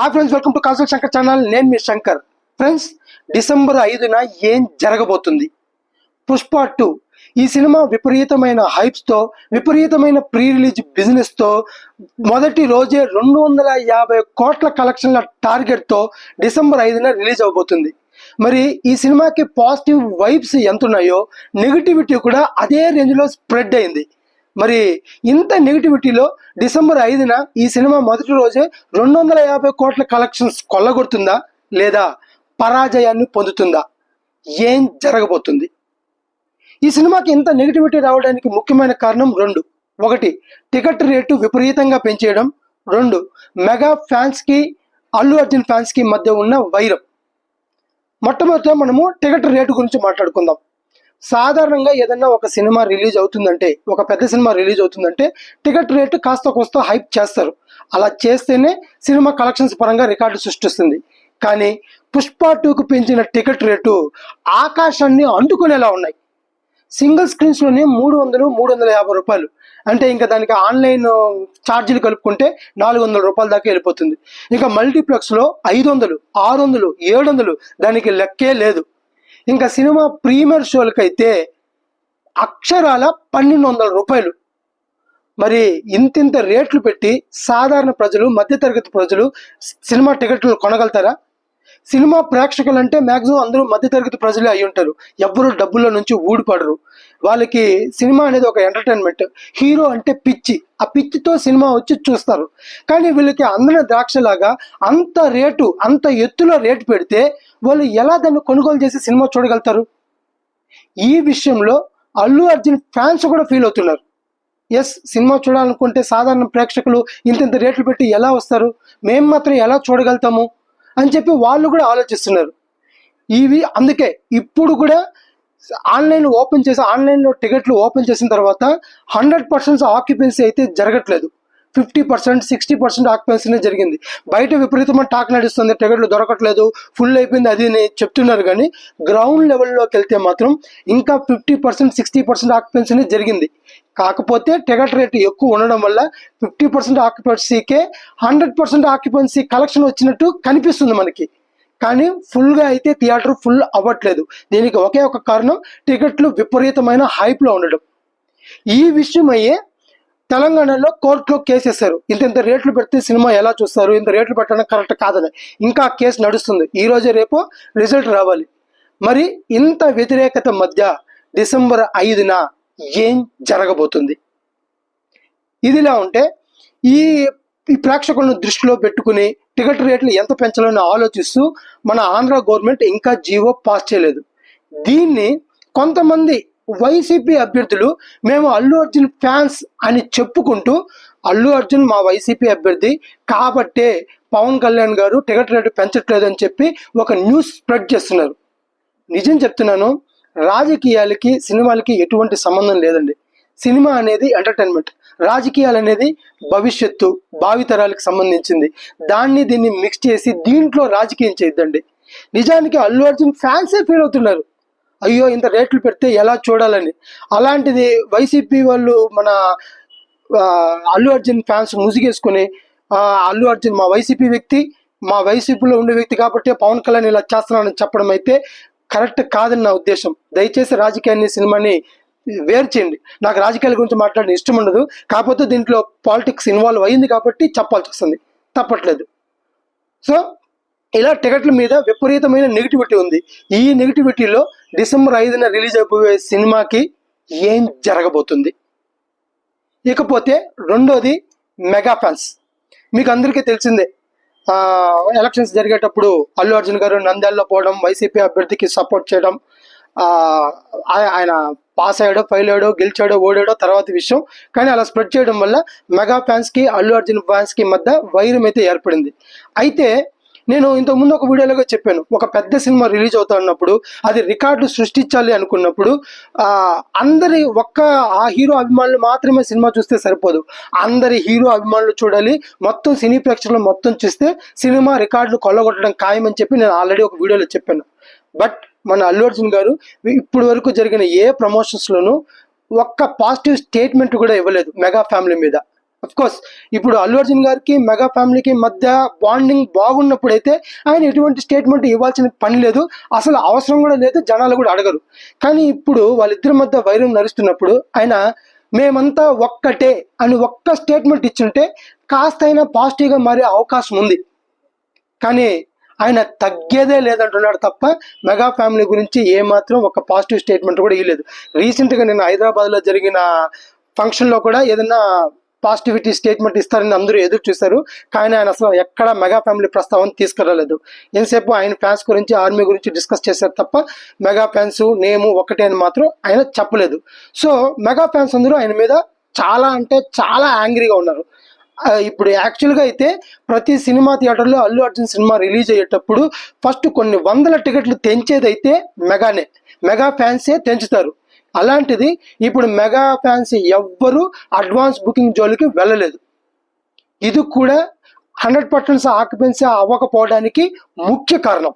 Hi friends welcome to Kajal Shankar channel నేను మీ Shankar friends December ఐదున ఏం జరగబోతుంది? పుష్ప టూ ఈ సినిమా విపరీతమైన హైప్స్తో విపరీతమైన ప్రీ రిలీజ్ బిజినెస్తో మొదటి రోజే రెండు వందల యాభై కోట్ల కలెక్షన్ల టార్గెట్తో డిసెంబర్ ఐదున రిలీజ్ అవబోతుంది. మరి ఈ సినిమాకి పాజిటివ్ వైబ్స్ ఎంత ఉన్నాయో నెగిటివిటీ కూడా అదే రేంజ్లో స్ప్రెడ్ అయింది. మరి ఇంత నెగిటివిటీలో డిసెంబర్ ఐదున ఈ సినిమా మొదటి రోజే రెండు వందల యాభై కోట్ల కలెక్షన్స్ కొల్లగొడుతుందా లేదా పరాజయాన్ని పొందుతుందా? ఏం జరగబోతుంది? ఈ సినిమాకి ఇంత నెగిటివిటీ రావడానికి ముఖ్యమైన కారణం రెండు. ఒకటి టికెట్ రేటు విపరీతంగా పెంచేయడం. రెండు మెగా ఫ్యాన్స్కి అల్లు అర్జున్ ఫ్యాన్స్కి మధ్య ఉన్న వైరం. మొట్టమొదట మనము టికెట్ రేటు గురించి మాట్లాడుకుందాం. సాధారణంగా ఏదన్నా ఒక సినిమా రిలీజ్ అవుతుందంటే ఒక పెద్ద సినిమా రిలీజ్ అవుతుందంటే టికెట్ రేటు కాస్త కొంత హైప్ చేస్తారు. అలా చేస్తేనే సినిమా కలెక్షన్స్ పరంగా రికార్డు సృష్టిస్తుంది. కానీ పుష్ప టూకు పెంచిన టికెట్ రేటు ఆకాశాన్ని అంటుకునేలా ఉన్నాయి. సింగిల్ స్క్రీన్స్లోనే మూడు వందలు మూడు వందల యాభై రూపాయలు. అంటే ఇంకా దానికి ఆన్లైన్ ఛార్జీలు కలుపుకుంటే నాలుగు వందల రూపాయల దాకా వెళ్ళిపోతుంది. ఇంకా మల్టీప్లెక్స్లో ఐదు వందలు ఆరు వందలు ఏడు వందలు దానికి లెక్కే లేదు. ఇంకా సినిమా ప్రీమియర్ షోలకైతే అక్షరాల పన్నెండు వందల రూపాయలు. మరి ఇంతింత రేట్లు పెట్టి సాధారణ ప్రజలు మధ్యతరగతి ప్రజలు సినిమా టికెట్లు కొనగలుగుతారా? సినిమా ప్రేక్షకులు అంటే మ్యాక్సిమం అందరూ మధ్యతరగతి ప్రజలే అయి ఉంటారు. ఎవ్వరూ డబ్బుల నుంచి ఊడిపడరు. వాళ్ళకి సినిమా అనేది ఒక ఎంటర్టైన్మెంట్. హీరో అంటే పిచ్చి. ఆ పిచ్చితో సినిమా వచ్చి చూస్తారు. కానీ వీళ్ళకి అందిన ద్రాక్షలాగా అంత రేటు అంత ఎత్తులో రేటు పెడితే వాళ్ళు ఎలా దాన్ని కొనుగోలు చేసి సినిమా చూడగలుగుతారు? ఈ విషయంలో అల్లు అర్జున్ ఫ్యాన్స్ కూడా ఫీల్ అవుతున్నారు. ఎస్ సినిమా చూడాలనుకుంటే సాధారణ ప్రేక్షకులు ఇంత ఇంత రేట్లు పెట్టి ఎలా వస్తారు? మేము మాత్రం ఎలా చూడగలుగుతాము? అని చెప్పి వాళ్ళు కూడా ఆలోచిస్తున్నారు. ఇవి అందుకే ఇప్పుడు కూడా ఆన్లైన్ ఓపెన్ చేసి ఆన్లైన్లో టికెట్లు ఓపెన్ చేసిన తర్వాత హండ్రెడ్ పర్సెంట్ ఆక్యుపెన్సీ అయితే జరగట్లేదు. ఫిఫ్టీ పర్సెంట్ సిక్స్టీ పర్సెంట్ ఆక్యుపెన్సీనే జరిగింది. బయట విపరీతమైన టాక్ నడుస్తుంది టికెట్లు దొరకట్లేదు ఫుల్ అయిపోయింది అది చెప్తున్నారు కానీ గ్రౌండ్ లెవెల్లోకి వెళ్తే మాత్రం ఇంకా ఫిఫ్టీ పర్సెంట్ సిక్స్టీ పర్సెంట్ ఆక్యుపెన్సీనే జరిగింది. కాకపోతే టికెట్ రేట్ ఎక్కువ ఉండడం వల్ల ఫిఫ్టీ పర్సెంట్ ఆక్యుపెన్సీకే హండ్రెడ్ పర్సెంట్ ఆక్యుపెన్సీ కలెక్షన్ వచ్చినట్టు కనిపిస్తుంది మనకి. కానీ ఫుల్గా అయితే థియేటర్ ఫుల్ అవ్వట్లేదు. దీనికి ఒకే ఒక కారణం టికెట్లు విపరీతమైన హైప్లో ఉండడం. ఈ విషయం అయ్యే తెలంగాణలో కోర్టులో కేసు వేశారు ఇంత ఇంత రేట్లు పెడితే సినిమా ఎలా చూస్తారు? ఇంత రేట్లు పెట్టడం కరెక్ట్ కాదని. ఇంకా ఆ కేసు నడుస్తుంది. ఈ రోజే రేపు రిజల్ట్ రావాలి. మరి ఇంత వ్యతిరేకత మధ్య డిసెంబర్ ఐదున ఏం జరగబోతుంది? ఇదిలా ఉంటే ఈ ఈ ప్రేక్షకులను దృష్టిలో పెట్టుకుని టికెట్ రేట్లు ఎంత పెంచాలని ఆలోచిస్తూ మన ఆంధ్ర గవర్నమెంట్ ఇంకా జీవో పాస్ చేయలేదు. దీన్ని కొంతమంది వైసీపీ అభ్యర్థులు మేము అల్లు అర్జున్ ఫ్యాన్స్ అని చెప్పుకుంటూ అల్లు అర్జున్ మా వైసీపీ అభ్యర్థి కాబట్టే పవన్ కళ్యాణ్ గారు టికెట్ రేటు పెంచట్లేదని చెప్పి ఒక న్యూస్ స్ప్రెడ్ చేస్తున్నారు. నిజం చెప్తున్నాను రాజకీయాలకి సినిమాలకి ఎటువంటి సంబంధం లేదండి. సినిమా అనేది ఎంటర్టైన్మెంట్. రాజకీయాలు అనేది భవిష్యత్తు భావితరాలకు సంబంధించింది. దాన్ని దీన్ని మిక్స్ చేసి దీంట్లో రాజకీయం చేయొద్దండి. నిజానికి అల్లు అర్జున్ ఫ్యాన్సే ఫీల్ అవుతున్నారు. అయ్యో ఇంత రేట్లు పెడితే ఎలా చూడాలని? అలాంటిది వైసీపీ వాళ్ళు మన అల్లు అర్జున్ ఫ్యాన్స్ ముసిగేసుకుని అల్లు అర్జున్ మా వైసీపీ వ్యక్తి మా వైసీపీలో ఉండే వ్యక్తి కాబట్టి పవన్ కళ్యాణ్ ఇలా చేస్తున్నానని చెప్పడం అయితే కరెక్ట్ కాదని నా ఉద్దేశం. దయచేసి రాజకీయాన్ని సినిమాని వేరు చేయండి. నాకు రాజకీయాల గురించి మాట్లాడిన ఇష్టం ఉండదు. కాకపోతే దీంట్లో పాలిటిక్స్ ఇన్వాల్వ్ అయింది కాబట్టి చెప్పాల్సి వస్తుంది. తప్పట్లేదు. సో ఇలా టికెట్ల మీద విపరీతమైన నెగిటివిటీ ఉంది. ఈ నెగిటివిటీలో డిసెంబర్ ఐదున రిలీజ్ అయిపోయే సినిమాకి ఏం జరగబోతుంది? ఇకపోతే రెండోది మెగా ఫ్యాన్స్. మీకు అందరికీ తెలిసిందే ఎలక్షన్స్ జరిగేటప్పుడు అల్లు అర్జున్ గారు నంద్యాలలో పోవడం వైసీపీ అభ్యర్థికి సపోర్ట్ చేయడం ఆయన పాస్ అయ్యాడో ఫెయిల్ అయ్యాడో గెలిచాడో ఓడాడో తర్వాత విషయం. కానీ అలా స్ప్రెడ్ చేయడం వల్ల మెగా ఫ్యాన్స్కి అల్లు అర్జున్ ఫ్యాన్స్కి మధ్య వైరం అయితే ఏర్పడింది. అయితే నేను ఇంతకుముందు ఒక వీడియోలో చెప్పాను. ఒక పెద్ద సినిమా రిలీజ్ అవుతున్నప్పుడు అది రికార్డు సృష్టించాలి అనుకున్నప్పుడు అందరి ఒక్క ఆ హీరో అభిమానులు మాత్రమే సినిమా చూస్తే సరిపోదు. అందరి హీరో అభిమానులు చూడాలి. మొత్తం సినీ ప్రేక్షకులు మొత్తం చూస్తే సినిమా రికార్డులు కొల్లగొట్టడం ఖాయమని చెప్పి నేను ఆల్రెడీ ఒక వీడియోలో చెప్పాను. బట్ మన అల్లు అర్జున్ గారు ఇప్పుడు వరకు జరిగిన ఏ ప్రమోషన్స్లోనూ ఒక్క పాజిటివ్ స్టేట్మెంట్ కూడా ఇవ్వలేదు మెగా ఫ్యామిలీ మీద. కోర్స్ ఇప్పుడు అల్లు అర్జున్ గారికి మెగా ఫ్యామిలీకి మధ్య బాండింగ్ బాగున్నప్పుడైతే ఆయన ఎటువంటి స్టేట్మెంట్ ఇవ్వాల్సిన పని లేదు. అసలు అవసరం కూడా లేదు జనాలు కూడా అడగరు. కానీ ఇప్పుడు వాళ్ళిద్దరి మధ్య వైరం నడుస్తున్నప్పుడు ఆయన మేమంతా ఒక్కటే అని ఒక్క స్టేట్మెంట్ ఇచ్చుంటే అయినా పాజిటివ్గా మారే అవకాశం ఉంది. కానీ ఆయన తగ్గేదే లేదంటున్నాడు తప్ప మెగా ఫ్యామిలీ గురించి ఏమాత్రం ఒక పాజిటివ్ స్టేట్మెంట్ కూడా ఇవ్వలేదు రీసెంట్గా నేను హైదరాబాద్లో జరిగిన ఫంక్షన్లో కూడా ఏదైనా పాజిటివిటీ స్టేట్మెంట్ ఇస్తారని అందరూ ఎదురు చూశారు. కానీ ఆయన అసలు ఎక్కడ మెగా ఫ్యామిలీ ప్రస్తావన తీసుకురాలేదు ఎంతసేపు ఆయన ఫ్యాన్స్ గురించి ఆర్మీ గురించి డిస్కస్ చేశారు తప్ప మెగా ఫ్యాన్స్ నేము ఒకటే అని మాత్రం ఆయన చెప్పలేదు. సో మెగా ఫ్యాన్స్ అందరూ ఆయన మీద చాలా అంటే చాలా యాంగ్రీగా ఉన్నారు. ఇప్పుడు యాక్చువల్గా అయితే ప్రతి సినిమా థియేటర్లో అల్లు అర్జున్ సినిమా రిలీజ్ అయ్యేటప్పుడు ఫస్ట్ కొన్ని వందల టికెట్లు తెంచేదైతే మెగానే. మెగా ఫ్యాన్సే తెంచుతారు. అలాంటిది ఇప్పుడు మెగా ఫ్యాన్స్ ఎవ్వరూ అడ్వాన్స్ బుకింగ్ జోలికి వెళ్ళలేదు. ఇది కూడా హండ్రెడ్ పర్సెంట్ ఆక్యుపెన్సీ అవ్వకపోవడానికి ముఖ్య కారణం.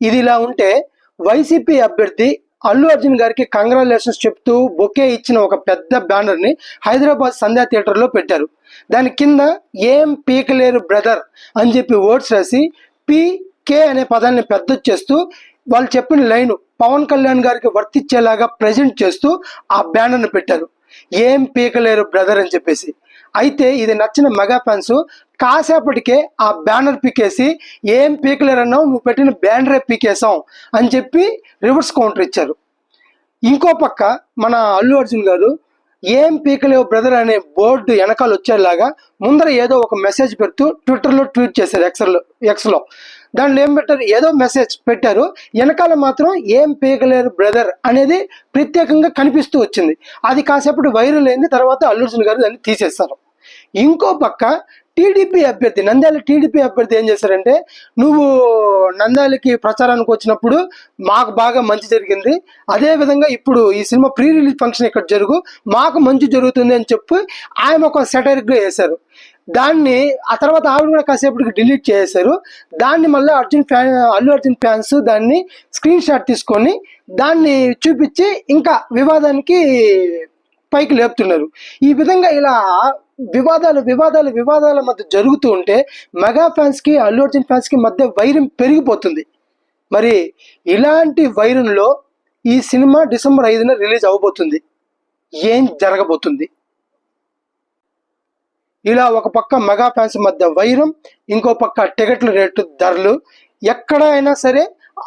ఇది ఇలా ఉంటే వైసీపీ అభ్యర్థి అల్లు అర్జున్ గారికి కంగ్రాచులేషన్స్ చెప్తూ బొకే ఇచ్చిన ఒక పెద్ద బ్యానర్ని హైదరాబాద్ సంధ్యా థియేటర్లో పెట్టారు. దాని కింద ఏం పీకలేరు బ్రదర్ అని చెప్పి వర్డ్స్ రాసి పీకే అనే పదాన్ని పెద్ద చేస్తూ వాళ్ళు చెప్పిన లైన్ పవన్ కళ్యాణ్ గారికి వర్తించేలాగా ప్రజెంట్ చేస్తూ ఆ బ్యానర్ను పెట్టారు. ఏం పీకలేరు బ్రదర్ అని చెప్పేసి. అయితే ఇది నచ్చిన మెగా ఫ్యాన్స్ కాసేపటికే ఆ బ్యానర్ పీకేసి ఏం పీకలేరు అన్నావు నువ్వు పెట్టిన బ్యానరే పీకేసాం అని చెప్పి రివర్స్ కౌంటర్ ఇచ్చారు. ఇంకో పక్క మన అల్లు అర్జున్ గారు ఏం పీకలేవు బ్రదర్ అనే బోర్డు వెనకాల వచ్చేలాగా ముందర ఏదో ఒక మెసేజ్ పెడుతూ ట్విట్టర్లో ట్వీట్ చేశారు ఎక్స్లో ఎక్స్లో దాంట్లో ఏం పెట్టారు? ఏదో మెసేజ్ పెట్టారు. వెనకాల మాత్రం ఏం పీకలేరు బ్రదర్ అనేది ప్రత్యేకంగా కనిపిస్తూ వచ్చింది. అది కాసేపటి వైరల్ అయింది తర్వాత అల్లుర్జున్ గారు దాన్ని తీసేస్తారు ఇంకో పక్క టీడీపీ అభ్యర్థి నంద్యాల టీడీపీ అభ్యర్థి ఏం చేశారంటే నువ్వు నంద్యాలకి ప్రచారానికి వచ్చినప్పుడు మాకు బాగా మంచి జరిగింది. అదేవిధంగా ఇప్పుడు ఈ సినిమా ప్రీ రిలీజ్ ఫంక్షన్ ఇక్కడ జరుగు మాకు మంచి జరుగుతుంది అని చెప్పి ఆయన ఒక సెటరిక్గా వేశారు. దాన్ని ఆ తర్వాత ఆవిడ కూడా కాసేపటికి డిలీట్ చేశారు దాన్ని మళ్ళీ అర్జున్ ఫ్యాన్ అల్లు అర్జున్ ఫ్యాన్స్ దాన్ని స్క్రీన్ షాట్ తీసుకొని దాన్ని చూపించి ఇంకా వివాదానికి పైకి లేపుతున్నారు. ఈ విధంగా ఇలా వివాదాలు వివాదాలు వివాదాల మధ్య జరుగుతూ ఉంటే మెగా ఫ్యాన్స్కి అల్లు అర్జున్ ఫ్యాన్స్కి మధ్య వైరం పెరిగిపోతుంది. మరి ఇలాంటి వైరంలో ఈ సినిమా డిసెంబర్ ఐదున రిలీజ్ అవ్వబోతుంది ఏం జరగబోతుంది? ఇలా ఒక పక్క మెగా ఫ్యాన్స్ మధ్య వైరం ఇంకో పక్క టికెట్ల రేటు ధరలు. ఎక్కడ అయినా సరే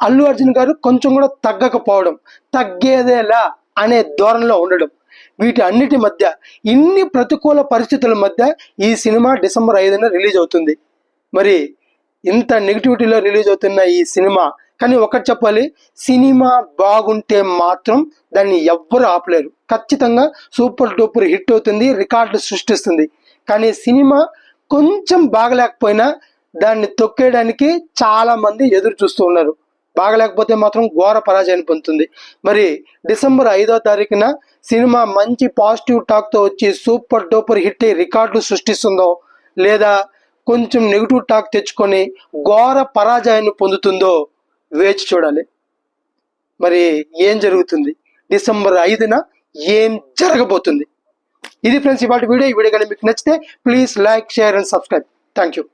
అల్లు అర్జున్ గారు కొంచెం కూడా తగ్గకపోవడం తగ్గేదేలా అనే ధోరణిలో ఉండడం. వీటి అన్నిటి మధ్య ఇన్ని ప్రతికూల పరిస్థితుల మధ్య ఈ సినిమా డిసెంబర్ ఐదున రిలీజ్ అవుతుంది. మరి ఇంత నెగిటివిటీలో రిలీజ్ అవుతున్న ఈ సినిమా కానీ ఒకటి చెప్పాలి సినిమా బాగుంటే మాత్రం దాన్ని ఎవ్వరు ఆపలేరు. ఖచ్చితంగా సూపర్ డూపర్ హిట్ అవుతుంది రికార్డులు సృష్టిస్తుంది. కానీ సినిమా కొంచెం బాగలేకపోయినా దాన్ని తొక్కేయడానికి చాలా మంది ఎదురు చూస్తూ ఉన్నారు. బాగలేకపోతే మాత్రం ఘోర పరాజయాన్ని పొందుతుంది. మరి డిసెంబర్ ఐదో తారీఖున సినిమా మంచి పాజిటివ్ టాక్తో వచ్చి సూపర్ డూపర్ హిట్ రికార్డులు సృష్టిస్తుందో లేదా కొంచెం నెగిటివ్ టాక్ తెచ్చుకొని ఘోర పరాజయాన్ని పొందుతుందో వేచి చూడాలి. మరి ఏం జరుగుతుంది? డిసెంబర్ ఐదున ఏం జరగబోతుంది? ఇది ఫ్రెండ్స్ ఇవాళ వీడియో. ఈ వీడియో కానీ మీకు నచ్చితే please like share and subscribe thank you